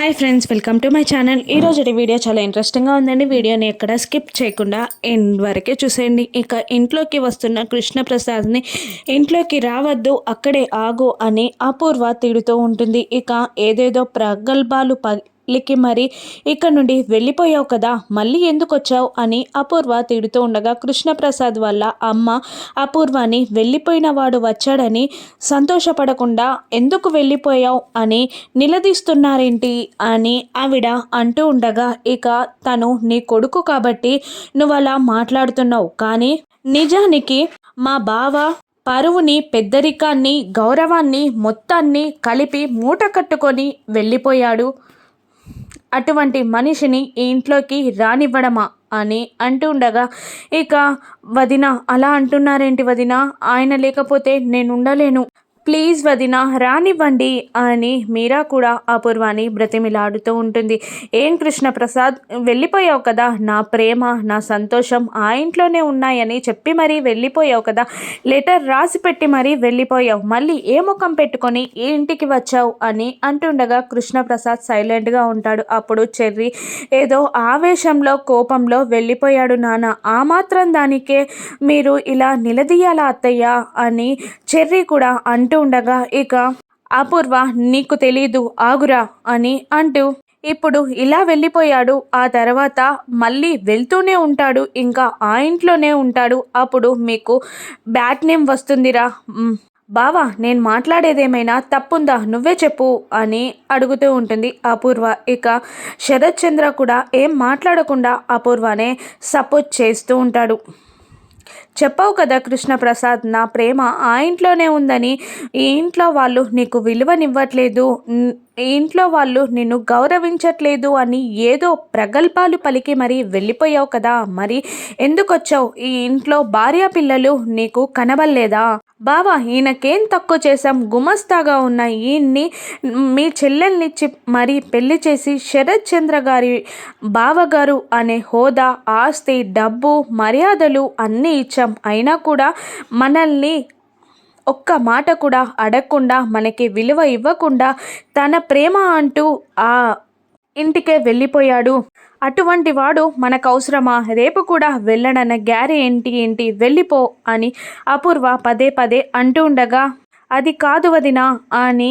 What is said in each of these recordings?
Hi friends welcome to my channel. ఈరోజు video చాలా ఇంట్రెస్టింగ్గా ఉందండి. వీడియోని ఎక్కడ స్కిప్ చేయకుండా ఎండ్ వరకే చూసేయండి. ఇక ఇంట్లోకి వస్తున్న కృష్ణప్రసాద్ని ఇంట్లోకి రావద్దు అక్కడే ఆగు అని అపూర్వ తిడుతూ ఉంటుంది. ఇక ఏదేదో ప్రగల్భాలు లిక్కి మరి ఇక్కడ నుండి వెళ్ళిపోయావు కదా మళ్ళీ ఎందుకు వచ్చావు అని అపూర్వ తిడుతూ ఉండగా కృష్ణప్రసాద్ వల్ల అమ్మ అపూర్వని వెళ్ళిపోయిన వాడు వచ్చాడని సంతోషపడకుండా ఎందుకు వెళ్ళిపోయావు అని నిలదీస్తున్నారేంటి అని ఆవిడ అంటూ ఉండగా ఇక తను నీ కొడుకు కాబట్టి నువ్వు అలా మాట్లాడుతున్నావు కానీ నిజానికి మా బావ పరువుని పెద్దరికాన్ని గౌరవాన్ని మొత్తాన్ని కలిపి మూట కట్టుకొని వెళ్ళిపోయాడు. అటువంటి మనిషిని ఈ ఇంట్లోకి రానివ్వడమా అని అంటూ ఉండగా ఇక వదిన అలా అంటున్నారేంటి వదిన? ఆయన లేకపోతే నేను ఉండలేను ప్లీజ్ వదిన రానివ్వండి అని మీరా కూడా అపూర్వాని బ్రతిమిలాడుతూ ఉంటుంది. ఏం కృష్ణప్రసాద్ వెళ్ళిపోయావు కదా నా ప్రేమ నా సంతోషం ఆ ఇంట్లోనే ఉన్నాయని చెప్పి మరీ వెళ్ళిపోయావు కదా. లెటర్ రాసి పెట్టి మరీ వెళ్ళిపోయావు. మళ్ళీ ఏ ముఖం పెట్టుకొని ఏ ఇంటికి వచ్చావు అని అంటుండగా కృష్ణప్రసాద్ సైలెంట్గా ఉంటాడు. అప్పుడు చెర్రి ఏదో ఆవేశంలో కోపంలో వెళ్ళిపోయాడు నాన్న. ఆ మాత్రం దానికే మీరు ఇలా నిలదీయాలా అత్తయ్య అని చెర్రి కూడా అంటూ ఉండగా ఇక అపూర్వ నీకు తెలీదు ఆగురా అని అంటూ ఇప్పుడు ఇలా వెళ్ళిపోయాడు ఆ తర్వాత మళ్ళీ వెళ్తూనే ఉంటాడు ఇంకా ఆ ఇంట్లోనే ఉంటాడు అప్పుడు మీకు బ్యాట్ నేమ్ వస్తుందిరా బావా నేను మాట్లాడేదేమైనా తప్పుందా నువ్వే చెప్పు అని అడుగుతూ ఉంటుంది అపూర్వ. ఇక శరత్ చంద్ర కూడా ఏం మాట్లాడకుండా అపూర్వనే సపోర్ట్ చేస్తూ ఉంటాడు. చెప్పావు కదా కృష్ణప్రసాద్ నా ప్రేమ ఆ ఇంట్లోనే ఉందని. ఈ ఇంట్లో వాళ్ళు నీకు విలువనివ్వట్లేదు ఈ ఇంట్లో వాళ్ళు నిన్ను గౌరవించట్లేదు అని ఏదో ప్రగల్భాలు పలికి మరి వెళ్ళిపోయావు కదా. మరి ఎందుకొచ్చావు? ఈ ఇంట్లో భార్య పిల్లలు నీకు కనబల్లేదా బావా ఈయనకేం తక్కువ చేశాం? గుమస్తాగా ఉన్న ఈయన్ని మీ చెల్లెల్నిచ్చి మరి పెళ్ళి చేసి శరత్ చంద్ర గారి బావగారు అనే హోదా ఆస్తి డబ్బు మర్యాదలు అన్నీ ఇచ్చాం. అయినా కూడా మనల్ని ఒక్క మాట కూడా అడగకుండా మనకి విలువ ఇవ్వకుండా తన ప్రేమ అంటూ ఆ ఇంటికే వెళ్ళిపోయాడు. అటువంటి వాడు మనకు అవసరమా రేపు కూడా వెళ్ళడన్న గ్యారీ ఏంటి ఏంటి? వెళ్ళిపో అని అపూర్వ పదే పదే అంటూ ఉండగా అది కాదు వదినా అని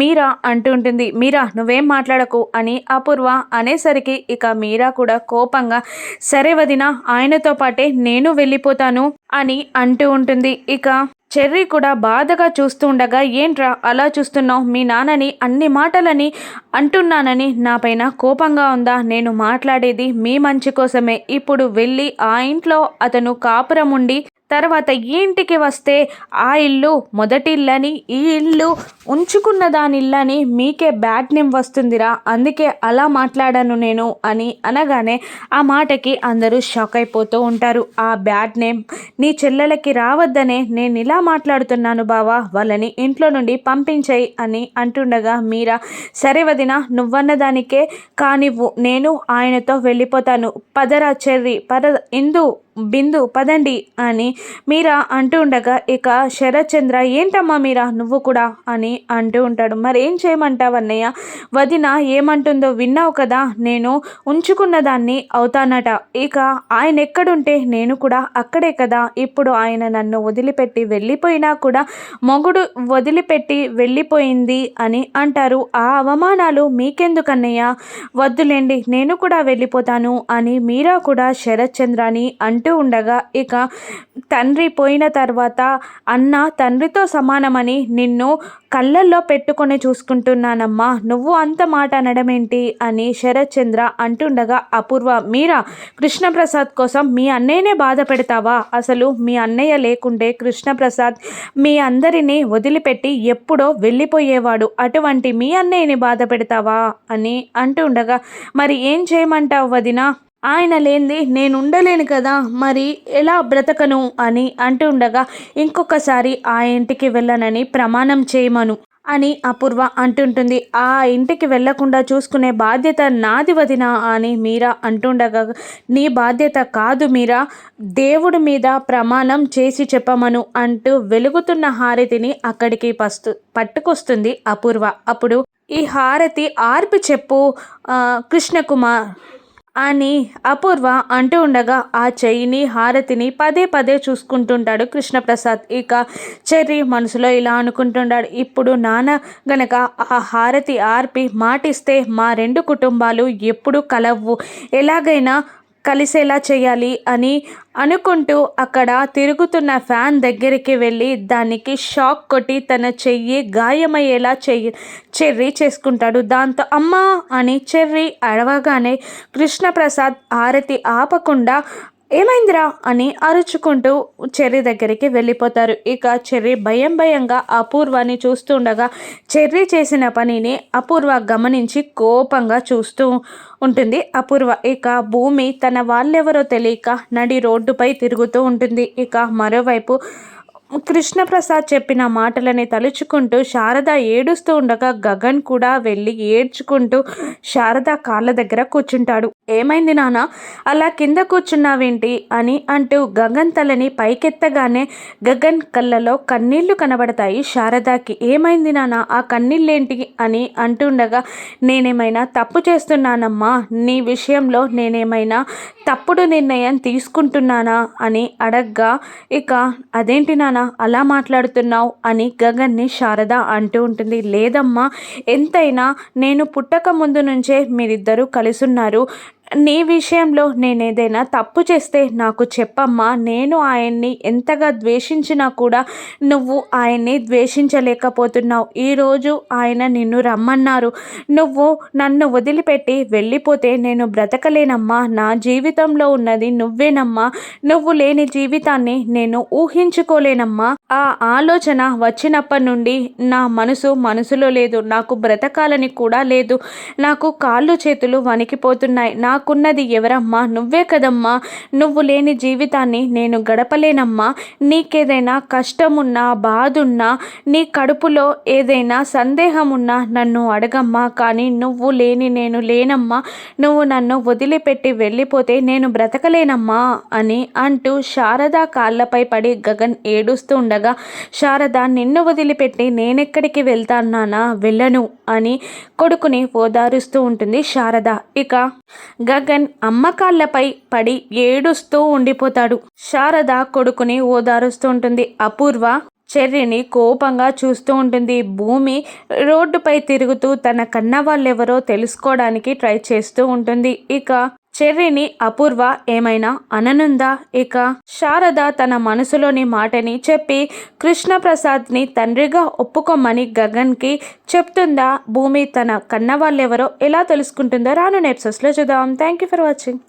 మీరా అంటుంటుంది మీరా నువ్వేం మాట్లాడకు అని అపూర్వ అనేసరికి ఇక మీరా కూడా కోపంగా సరే వదినా ఆయనతో పాటే నేను వెళ్ళిపోతాను అని అంటూ ఉంటుంది. ఇక చెర్రీ కూడా బాధగా చూస్తుండగా ఏంట్రా అలా చూస్తున్నావు? మీ నాన్నని అన్ని మాటలని అంటున్నానని నాపైన కోపంగా ఉందా? నేను మాట్లాడేది మీ మంచి కోసమే. ఇప్పుడు వెళ్ళి ఆ ఇంట్లో అతను కాపురం ఉండి తర్వాత ఈ ఇంటికి వస్తే ఆ ఇల్లు మొదటి ఇల్లని ఈ ఇల్లు ఉంచుకున్న దాని ఇల్లని మీకే బ్యాడ్ నేమ్ వస్తుందిరా. అందుకే అలా మాట్లాడాను నేను అని అనగానే ఆ మాటకి అందరూ షాక్ అయిపోతూ ఉంటారు. ఆ బ్యాడ్ నేమ్ నీ చెల్లెలకి రావద్దనే నేను ఇలా మాట్లాడుతున్నాను బావా వాళ్ళని ఇంట్లో నుండి పంపించాయి అని అంటుండగా మీరా సరే వదిన నువ్వన్న దానికే కానివ్వు నేను ఆయనతో వెళ్ళిపోతాను. పదరా చెర్రి పద ఇందు బిందు పదండి అని మీరా అంటూ ఉండగా ఇక శరత్చంద్ర ఏంటమ్మా మీరా నువ్వు కూడా అని అంటూ ఉంటాడు. మరేం చేయమంటావు అన్నయ్య? వదిన ఏమంటుందో విన్నావు కదా నేను ఉంచుకున్న దాన్ని అవుతానట. ఇక ఆయన ఎక్కడుంటే నేను కూడా అక్కడే కదా. ఇప్పుడు ఆయన నన్ను వదిలిపెట్టి వెళ్ళిపోయినా కూడా మొగుడు వదిలిపెట్టి వెళ్ళిపోయింది అని అంటారు. ఆ అవమానాలు మీకెందుకన్నయ్య? వద్దులేండి నేను కూడా వెళ్ళిపోతాను అని మీరా కూడా శరత్చంద్రాని అంటూ అంటూ ఉండగా ఇక తండ్రి పోయిన తర్వాత అన్న తండ్రితో సమానమని నిన్ను కళ్ళల్లో పెట్టుకొని చూసుకుంటున్నానమ్మా. నువ్వు అంత మాట అనడమేంటి? అని శరత్ చంద్ర అంటుండగా అపూర్వ మీరా కృష్ణప్రసాద్ కోసం మీ అన్నయ్యనే బాధ పెడతావా? అసలు మీ అన్నయ్య లేకుంటే కృష్ణప్రసాద్ మీ అందరినీ వదిలిపెట్టి ఎప్పుడో వెళ్ళిపోయేవాడు. అటువంటి మీ అన్నయ్యని బాధ పెడతావా? అని అంటుండగా మరి ఏం చేయమంటావు వదినా? ఆయన లేనిది నేను ఉండలేను కదా మరి ఎలా బ్రతకను అని అంటుండగా ఇంకొకసారి ఆ ఇంటికి వెళ్ళనని ప్రమాణం చేయమను అని అపూర్వ అంటుంటుంది. ఆ ఇంటికి వెళ్ళకుండా చూసుకునే బాధ్యత నాది వదిన అని మీరా అంటుండగా నీ బాధ్యత కాదు మీరా దేవుడి మీద ప్రమాణం చేసి చెప్పమను అంటూ వెలుగుతున్న హారతిని అక్కడికి పస్తు పట్టుకొస్తుంది అపూర్వ. అప్పుడు ఈ హారతి ఆర్పి చెప్పు కృష్ణకుమార్. అని అపూర్వ అంటూ ఉండగా ఆ చెయ్యిని హారతిని పదే పదే చూసుకుంటుంటాడు కృష్ణప్రసాద్. ఇక చెర్రి మనసులో ఇలా అనుకుంటుంటాడు ఇప్పుడు నాన్న గనక ఆ హారతి ఆర్పి మాటిస్తే మా రెండు కుటుంబాలు ఎప్పుడు కలవ్వు. ఎలాగైనా కలిసేలా చేయాలి అని అనుకుంటూ అక్కడ తిరుగుతున్న ఫ్యాన్ దగ్గరికి వెళ్ళి దానికి షాక్ కొట్టి తన చెయ్యి గాయమయ్యేలా చెయ్యి చెర్రీ చేసుకుంటాడు. దాంతో అమ్మా అని చెర్రీ అడవగానే కృష్ణప్రసాద్ ఆరతి ఆపకుండా ఏమైందిరా అని అరుచుకుంటూ చెర్రీ దగ్గరికి వెళ్ళిపోతారు. ఇక చెర్రీ భయం భయంగా అపూర్వాన్ని చూస్తుండగా చెర్రీ చేసిన పనిని అపూర్వ గమనించి కోపంగా చూస్తూ ఉంటుంది. అపూర్వ ఇక భూమి తన వాళ్ళెవరో తెలియక నడి రోడ్డుపై తిరుగుతూ ఉంటుంది. ఇక మరోవైపు కృష్ణప్రసాద్ చెప్పిన మాటలని తలుచుకుంటూ శారద ఏడుస్తూ ఉండగా గగన్ కూడా వెళ్ళి ఏడ్చుకుంటూ శారద కాళ్ళ దగ్గర కూర్చుంటాడు. ఏమైంది నాన్న? అలా కింద కూర్చున్నావేంటి? అని అంటూ గగన్ తలని పైకెత్తగానే గగన్ కళ్ళలో కన్నీళ్ళు కనబడతాయి శారదాకి. ఏమైంది నాన్న? ఆ కన్నీళ్ళేంటి అని అంటుండగా నేనేమైనా తప్పు చేస్తున్నానమ్మా? నీ విషయంలో నేనేమైనా తప్పుడు నిర్ణయం తీసుకుంటున్నానా? అని అడగ్గా ఇక అదేంటి నాన్న? అలా మాట్లాడుతున్నావు అని గగన్ని శారద అంటూ ఉంటుంది. లేదమ్మా ఎంతైనా నేను పుట్టక ముందు నుంచే మీరిద్దరూ కలిసున్నారు. నీ విషయంలో నేను ఏదైనా తప్పు చేస్తే నాకు చెప్పమ్మా. నేను ఆయన్ని ఎంతగా ద్వేషించినా కూడా నువ్వు ఆయన్ని ద్వేషించలేకపోతున్నావు. ఈరోజు ఆయన నిన్ను రమ్మన్నారు. నువ్వు నన్ను వదిలిపెట్టి వెళ్ళిపోతే నేను బ్రతకలేనమ్మా. నా జీవితంలో ఉన్నది నువ్వేనమ్మా. నువ్వు లేని జీవితాన్ని నేను ఊహించుకోలేనమ్మా. ఆ ఆలోచన వచ్చినప్పటి నుండి నా మనసు మనసులో లేదు. నాకు బ్రతకాలని కూడా లేదు. నాకు కాళ్ళు చేతులు వణికిపోతున్నాయి. నా నాకున్నది ఎవరమ్మా? నువ్వే కదమ్మా. నువ్వు లేని జీవితాన్ని నేను గడపలేనమ్మా. నీకేదైనా కష్టమున్నా బాధున్నా నీ కడుపులో ఏదైనా సందేహమున్నా నన్ను అడగమ్మా. కానీ నువ్వు లేని నేను లేనమ్మా. నువ్వు నన్ను వదిలిపెట్టి వెళ్ళిపోతే నేను బ్రతకలేనమ్మా అని అంటూ శారద కాళ్ళపై పడి గగన్ ఏడుస్తూ ఉండగా శారద నిన్ను వదిలిపెట్టి నేనెక్కడికి వెళ్తాన్నానా వెళ్ళను అని కొడుకుని ఓదారుస్తూ ఉంటుంది శారద. ఇక గగన్ అమ్మకాళ్ళపై పడి ఏడుస్తూ ఉండిపోతాడు. శారద కొడుకుని ఓదారుస్తూ ఉంటుంది. అపూర్వ చెర్రిని కోపంగా చూస్తూ ఉంటుంది. భూమి రోడ్డుపై తిరుగుతూ తన కన్న వాళ్ళెవరో తెలుసుకోవడానికి ట్రై చేస్తూ ఉంటుంది. ఇక చెర్రిని అపూర్వ ఏమైనా అననుందా? ఇక శారద తన మనసులోని మాటని చెప్పి కృష్ణప్రసాద్ని తండ్రిగా ఒప్పుకోమని గగన్కి చెప్తుందా? భూమి తన కన్న వాళ్ళెవరో ఎలా తెలుసుకుంటుందో రాను నెప్సెస్లో చూద్దాం. Thank you for watching